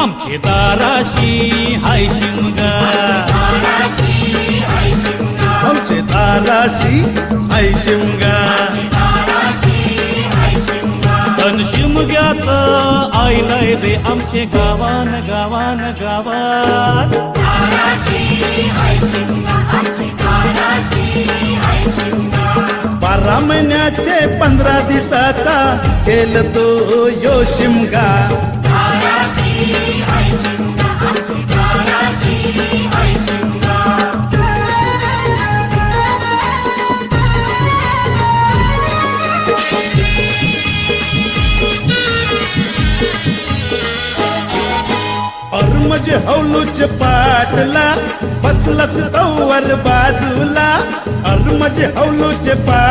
आमचे दाराशी हाय शिमगा. आमचे दाराशी हाय शिमगा. तन शिमग्याचं आईलय दे आमचे गावान गावान गावात. बारा महिन्याचे पंधरा दिसाचा केल तो यो शिमगा. म्हणजे हौलूच पाटला बसलच तवर बाजूला. और म्हणजे हौलूच पाट